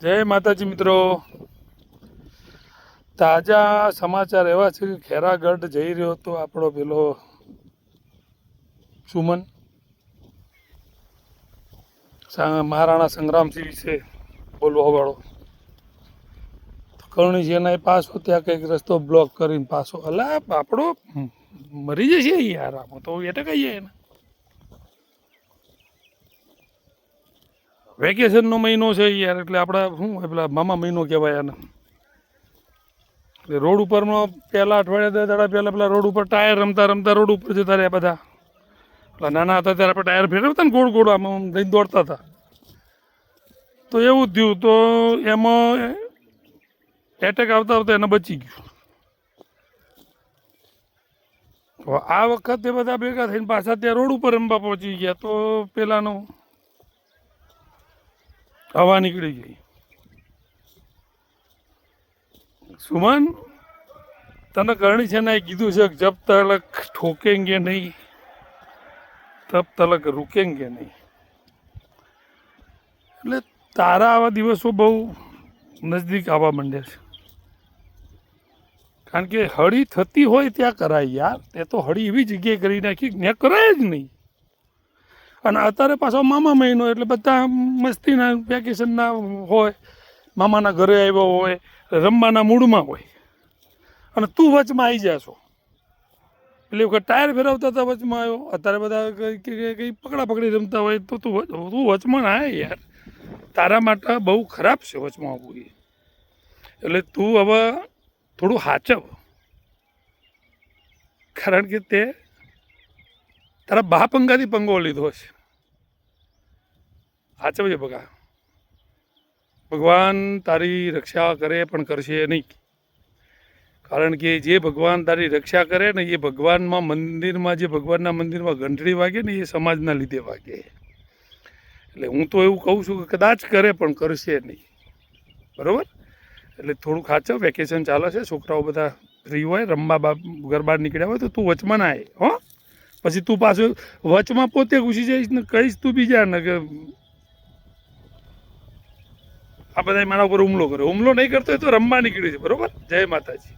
જય માતાજી મિત્રો. તાજા સમાચાર એવા છે કે ખેરાગઢ જઈ રહ્યો હતો આપણો પેલો સુમન. મહારાણા સંગ્રામસિંહ વિશે બોલવા વાળો. કરણી છે પાસો ત્યાં કંઈક રસ્તો બ્લોક કરીને પાછો, અલા, આપણો મરી જશે યાર, આમાં તો એટલે કહીએ એને વેકેશનનો મહિનો છે યાર, એટલે આપણા શું પેલા મામા મહિનો કહેવાય આને. એટલે રોડ ઉપરનો પહેલાં અઠવાડિયા દસ દાડા પહેલાં પેલા રોડ ઉપર ટાયર રમતા રમતા રોડ ઉપર જતા રહ્યા બધા. પેલા નાના હતા ત્યારે આપણે ટાયર ફેરવતા ને ગોળ ગોળ આમ લઈને દોડતા હતા. તો એવું થયું, તો એમાં એટેક આવતા આવતા એને બચી ગયું. આ વખતે બધા ભેગા થઈને પાછા ત્યાં રોડ ઉપર રમવા પહોંચી ગયા, તો પેલાનું હવા નીકળી ગઈ. સુમન, તને કરણી છે ને એ કીધું છે કે જબ તલક ઠોકેંગે નહીં, તબ તલક રૂકેંગે નહીં. એટલે તારા આવા દિવસો બહુ નજદીક આવવા માંડ્યા છે. કારણ કે હળી થતી હોય ત્યાં કરાય યાર, તે તો હળી એવી જગ્યાએ કરી નાખી ત્યાં કરાય જ નહીં. અને અત્યારે પાછો મામા મહિનો એટલે બધા મસ્તીના વેકેશનના હોય, મામાના ઘરે આવ્યો હોય, રમવાના મૂડમાં હોય. અને તું વચમાં આવી જાશો. એટલે વખત ટાયર ફેરવતા હતા વચમાં આવ્યો. અત્યારે બધા કંઈ- પકડા પકડી રમતા હોય તો તું તું વચમાં આય યાર. તારા માટે બહુ ખરાબ છે વચમાં આવવું એ. એટલે તું હવે થોડું હાચવ. કારણ કે તે તારા બાપ પંગાથી પંગો લીધો છે હાચવજે બગા. ભગવાન તારી રક્ષા કરે પણ કરશે નહીં. કારણ કે જે ભગવાન તારી રક્ષા કરે ને એ ભગવાનમાં મંદિરમાં, જે ભગવાનના મંદિરમાં ઘંટડી વાગે ને એ સમાજના લીધે વાગે. એટલે હું તો એવું કહું છું કે કદાચ કરે પણ કરશે નહીં. બરાબર? એટલે થોડુંક સાચો વેકેશન ચાલે છે, છોકરાઓ બધા ફ્રી હોય, રમવા બા ગરબા નીકળ્યા હોય તો તું વચમાં ના હો? પછી તું પાછું વચમાં પોતે ઘૂસી જઈશ ને કહીશ તું બીજાને કે આ બધા મારા ઉપર હુમલો કર્યો. હુમલો નહીં કરતો તો રમવા નીકળી છે, બરોબર? જય માતાજી.